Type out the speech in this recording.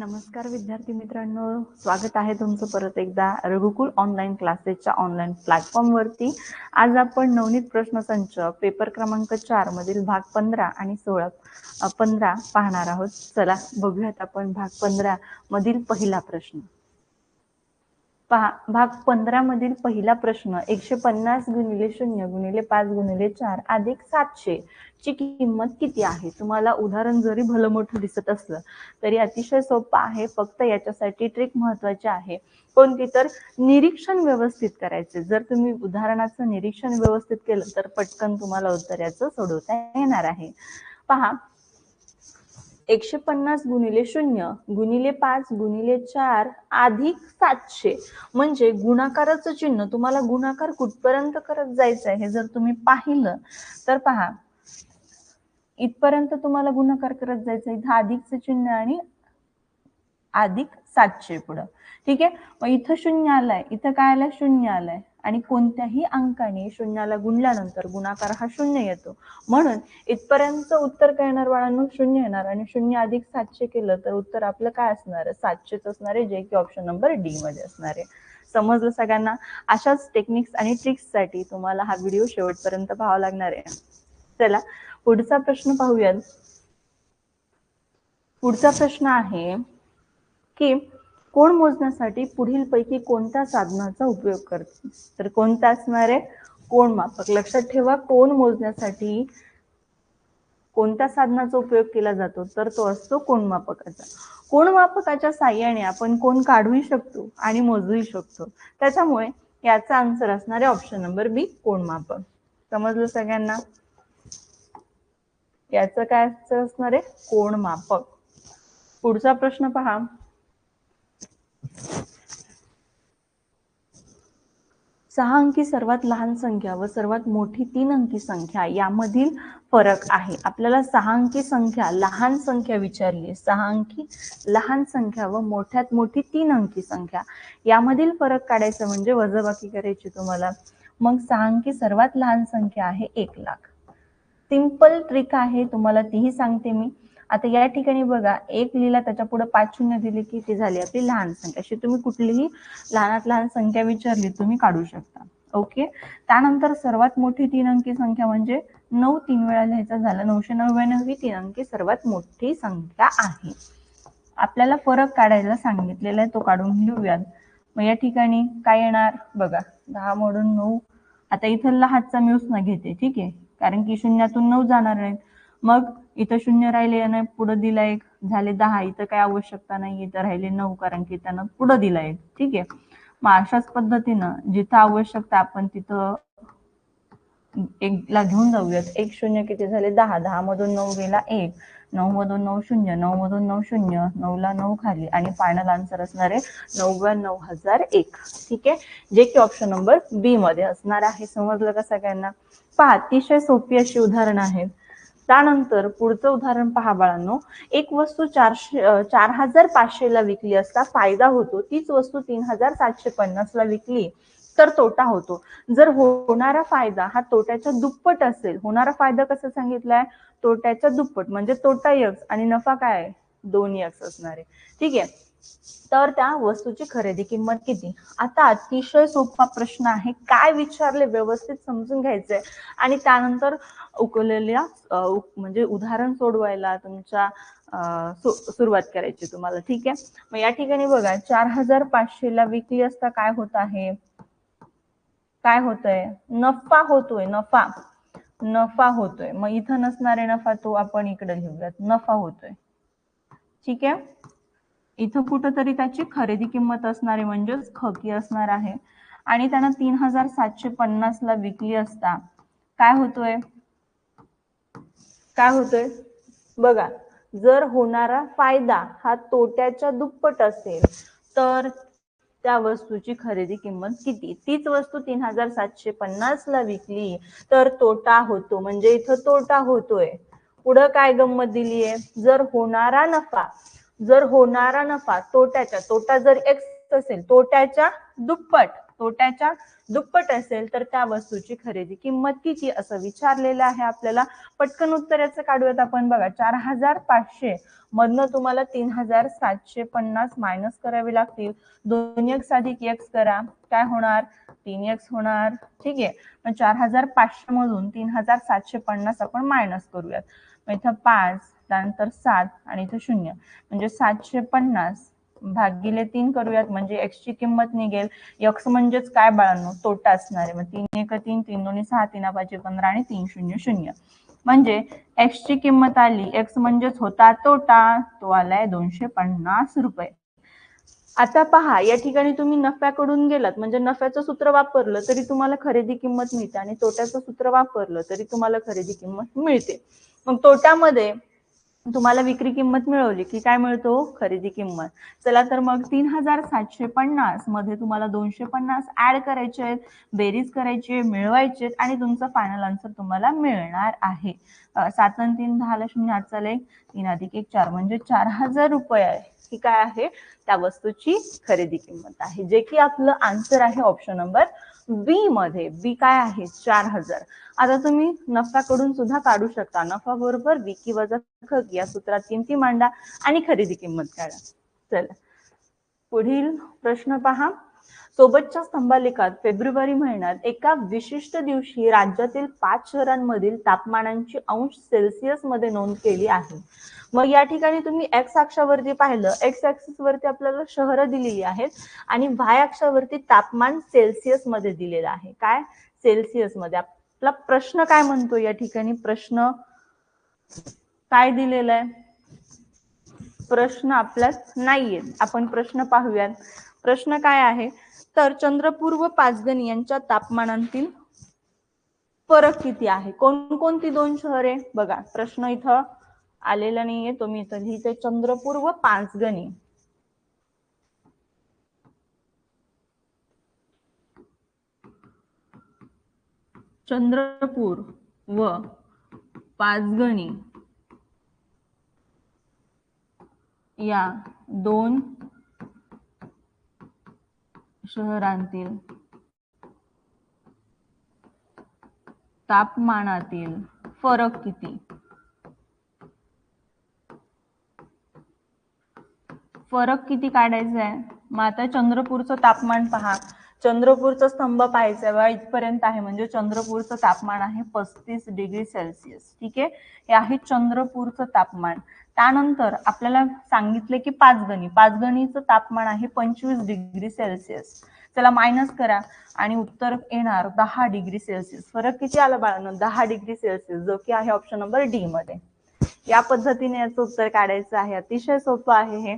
नमस्कार विद्यार्थी मित्रांनो. स्वागत आहे तुमचं परत एकदा रघुकुल ऑनलाईन क्लासेसच्या ऑनलाईन प्लॅटफॉर्मवरती आज आपण नवनीत प्रश्नसंच पेपर क्रमांक चार मधील भाग पंधरा आणि सोळा पंधरा पाहणार आहोत. चला बघूयात आपण भाग पंधरा मधील पहिला प्रश्न. पहा भाग पंधरा मधील पहिला प्रश्न एकशे पन्नास गुणिले शून्य गुणिले पाच गुणिले चार अधिक सातशे ची किंमत किती आहे? तुम्हाला उदाहरण जरी भलं मोठं दिसत असलं तरी अतिशय सोपं आहे फक्त याच्यासाठी ट्रिक महत्वाची आहे. कोणती? तर निरीक्षण व्यवस्थित करायचे. जर तुम्ही उदाहरणाचं निरीक्षण व्यवस्थित केलं तर पटकन तुम्हाला उत्तर याचं सोडवता येणार आहे. पहा एकशे पन्नास गुणिले शून्य गुणिले पाच गुणिले चार अधिक सातशे. म्हणजे गुणाकाराचं चिन्ह तुम्हाला गुणाकार कुठपर्यंत करत जायचं आहे हे जर तुम्ही पाहिलं तर पहा. इथपर्यंत तुम्हाला गुणाकार करत जायचं इथं अधिकचं चिन्ह आणि अधिक सातशे पुढं. ठीक आहे? मग इथं शून्य आलाय इथं काय आलंय? शून्य आलाय. आणि कोणत्याही अंकाने शून्याला गुणल्यानंतर गुणाकार हा शून्य येतो. म्हणून इथपर्यंत उत्तर काय येणार बाळांनो? शून्य येणार. आणि शून्य अधिक सातशे केलं तर उत्तर आपलं काय असणार? आहे सातशेच असणार आहे जे की ऑप्शन नंबर डी मध्ये असणार आहे. समजलं सगळ्यांना? अशाच टेक्निक्स आणि ट्रिक्ससाठी तुम्हाला हा व्हिडिओ शेवटपर्यंत पाहावा लागणार आहे. चला पुढचा प्रश्न पाहूयात. पुढचा प्रश्न आहे की कोण मोजण्यासाठी पुढील पैकी कोणत्या साधनाचा उपयोग करते? तर कोणता असणार आहे? कोण मापक? लक्षात ठेवा कोण मोजण्यासाठी कोणत्या साधनाचा उपयोग केला जातो? तर तो असतो कोण मापकाचा. कोण मापकाच्या साह्याने आपण कोण काढूही शकतो आणि मोजूही शकतो. त्याच्यामुळे याचा आन्सर असणार आहे ऑप्शन नंबर बी कोण मापक. समजलं सगळ्यांना? याचं काय असणार आहे? कोण मापक. पुढचा प्रश्न पहा. सहा अंकी सर्वात लहान संख्या व सर्वात मोठी तीन अंकी संख्या यामधील फरक आहे. आपल्याला सहा अंकी संख्या लहान संख्या विचारली आहे. सहा अंकी लहान संख्या व मोठ्यात मोठी तीन अंकी संख्या. यामधील फरक काढायचं म्हणजे वजाबाकी करायची तुम्हाला. मग सहा अंकी सर्वात लहान संख्या आहे एक लाख. सिंपल ट्रिक आहे तुम्हाला तीही सांगते मी. आता या ठिकाणी बघा एक लिहिला त्याच्या पुढे पाच शून्य दिली की ती झाली आपली लहान संख्या. अशी तुम्ही कुठलीही लहानात लहान संख्या विचारली तुम्ही काढू शकता. ओके त्यानंतर सर्वात मोठी तीन अंकी संख्या म्हणजे नऊ तीन वेळा लिहायचा झाला. नऊशे नव्याण्णव ही तीन अंकी सर्वात मोठी संख्या आहे. आपल्याला फरक काढायला सांगितलेला आहे तो काढून घेऊयात. मग या ठिकाणी काय येणार? बघा दहा मोडून नऊ. आता इथं हातचा मी उसना घेते ठीक आहे? कारण की शून्यातून नऊ जाणार नाहीत. मग इथं शून्य राहिले आणि पुढं दिला एक. झाले दहा. इथं काय आवश्यकता नाही. इथं राहिले नऊ कारण की त्यानं पुढं दिला एक. ठीक आहे? मग अशाच पद्धतीनं जिथं आवश्यकता आपण तिथं एक ला घेऊन जाऊयात. एक शून्य किती झाले? दहा. दहा मधून नऊ गेला एक. नऊ मधून नऊ शून्य. नऊ मधून नऊ शून्य. नऊ ला नऊ खाली. आणि फायनल आन्सर असणार आहे नव्याण्णव हजार एक. ठीक आहे? जे की ऑप्शन नंबर बी मध्ये असणार आहे. समजलं का सगळ्यांना? पहा अतिशय सोपी अशी उदाहरण आहेत. त्यानंतर पुढचं उदाहरण पहा बाळांनो. एक वस्तू चारशे चार हजार पाचशे ला विकली असता फायदा होतो. तीच वस्तू तीन हजार सातशे पन्नास ला विकली तर तोटा होतो. जर होणारा फायदा हा तोट्याच्या दुप्पट असेल होणारा फायदा कसा सांगितलाय? तोट्याच्या दुप्पट म्हणजे तोटा यक्स आणि नफा काय आहे? दोन यक्स असणार. आहे ठीक? आहे तर त्या वस्तूची खरेदी किंमत किती? आता अतिशय सोपा प्रश्न आहे. काय विचारले? व्यवस्थित समजून घ्यायचंय. आणि त्यानंतर उकललेल्या म्हणजे उदाहरण सोडवायला तुमच्या सुरुवात करायची तुम्हाला. ठीक आहे? मग या ठिकाणी बघा चार हजार पाचशे ला विकली असता काय होत आहे? काय होतंय नफा होतोय नफा. नफा होतोय. मग इथं नसणारे नफा तो आपण इकडे घेऊयात. नफा होतोय. ठीक आहे? इथं कुठंतरी त्याची खरेदी किंमत असणार आहे म्हणजेच खकी असणार आहे. आणि त्यानं तीन हजार सातशे पन्नास ला विकली असता. काय होतोय? काय होतोय? बघा जर होणारा फायदा हा तोट्याच्या दुप्पट असेल तर त्या वस्तूची खरेदी किंमत किती? तीच वस्तू तीन हजार सातशे पन्नास ला विकली तर तोटा होतो. म्हणजे इथं तोटा होतोय. पुढं काय गंमत दिली आहे जर होणारा नफा जर होणारा नफा तोट्याच्या तोटा जर एक्स असेल तोट्याच्या दुप्पट तोट्याच्या दुप्पट असेल तर त्या वस्तूची खरेदी किंमत किती असं विचारलेलं आहे आपल्याला. पटकन उत्तराचं काढूयात आपण. बघा चार हजार पाचशे मधनं तुम्हाला तीन हजार सातशे पन्नास मायनस करावे लागतील. दोन एक्स अधिक एक्स करा. काय होणार? तीन एक्स होणार. ठीक आहे. मग चार हजार पाचशे मधून तीन हजार सातशे पन्नास आपण मायनस करूयात. मग इथं पाच त्यानंतर सात आणि इथं शून्य. म्हणजे सातशे पन्नास भागिले तीन करूयात म्हणजे एक्स ची किंमत निघेल. यक्स म्हणजेच काय बाळांनो? तोटा असणार. आहे मग तीन एक तीन तीन दोन्ही सहा तीन पाचशे पंधरा आणि तीन शून्य शून्य. म्हणजे एक्स ची किंमत आली. एक्स म्हणजेच होता तोटा. तो आलाय दोनशे पन्नास रुपये. आता पहा या ठिकाणी तुम्ही नफ्याकडून गेलात. म्हणजे नफ्याचं सूत्र वापरलं तरी तुम्हाला खरेदी किंमत मिळते आणि तोट्याचं सूत्र वापरलं तरी तुम्हाला खरेदी किंमत मिळते. मग तोट्यामध्ये तुम्हाला विक्री किंमत मिळवली की काय मिळतो? खरेदी किंमत. चला तर मग तीन हजार सातशे पन्नासमध्ये तुम्हाला दोनशे पन्नास ऍड करायचे आहेत बेरीज करायची मिळवायचे आणि तुमचं फायनल आन्सर तुम्हाला मिळणार आहे. सात आणि तीन दहाला शून्य आठ चालेल. तीन अधिक एक चार म्हणजे चार हजार रुपये ही काय आहे? त्या वस्तूची खरेदी किंमत आहे. जे की आपलं आन्सर आहे ऑप्शन नंबर बी मध्ये बी काय आहे? चार हजार. आता तुम्ही नफ्याकडून सुद्धा काढू शकता. नफा बरोबर विकी वजा खक या सूत्रात किमती मांडा आणि खरेदी किंमत काढा. चला. पुढील प्रश्न पहा. सोबतच्या स्तंभालेखात फेब्रुवारी महिन्यात एका विशिष्ट दिवशी राज्यातील पाच शहरांमधील तापमानांची अंश सेल्सिअसमध्ये नोंद केली आहे. मग या ठिकाणी तुम्ही एक्स अक्षावरती पाहिलं एक्स ऍक्सिस वरती आपल्याला शहरं दिलेली आहेत आणि वाय अक्षावरती तापमान सेल्सिअसमध्ये दिलेलं आहे. काय? सेल्सिअसमध्ये. आपला प्रश्न काय म्हणतो या ठिकाणी? प्रश्न काय दिलेला आहे? प्रश्न आपल्यात नाहीये आपण प्रश्न पाहूयात. प्रश्न काय आहे? तर चंद्रपूर व पाचगणी यांच्या तापमानातील फरक किती आहे? कोणकोणती दोन शहरे बघा प्रश्न इथं आलेला नाहीये. तुम्ही इथं लिहिते चंद्रपूर व पाचगणी. चंद्रपूर व पाचगणी. या दोन शहरांतील तापमानातील फरक किती? फरक किती काढायचा आहे मग आता चंद्रपूरचं तापमान पहा. चंद्रपूरचा स्तंभ पाहायचा आहे बघा इथपर्यंत आहे. म्हणजे चंद्रपूरचं तापमान आहे पस्तीस डिग्री सेल्सिअस. ठीक आहे? हे आहे चंद्रपूरचं तापमान. त्यानंतर आपल्याला सांगितले की पाचगणी पाचगणीचं तापमान आहे पंचवीस डिग्री सेल्सिअस. त्याला मायनस करा आणि उत्तर येणार दहा डिग्री सेल्सिअस. फरक किती आला बाळांनो? दहा डिग्री सेल्सिअस जो की आहे ऑप्शन नंबर डी मध्ये. या पद्धतीने याचं उत्तर काढायचं आहे. अतिशय सोपं आहे हे.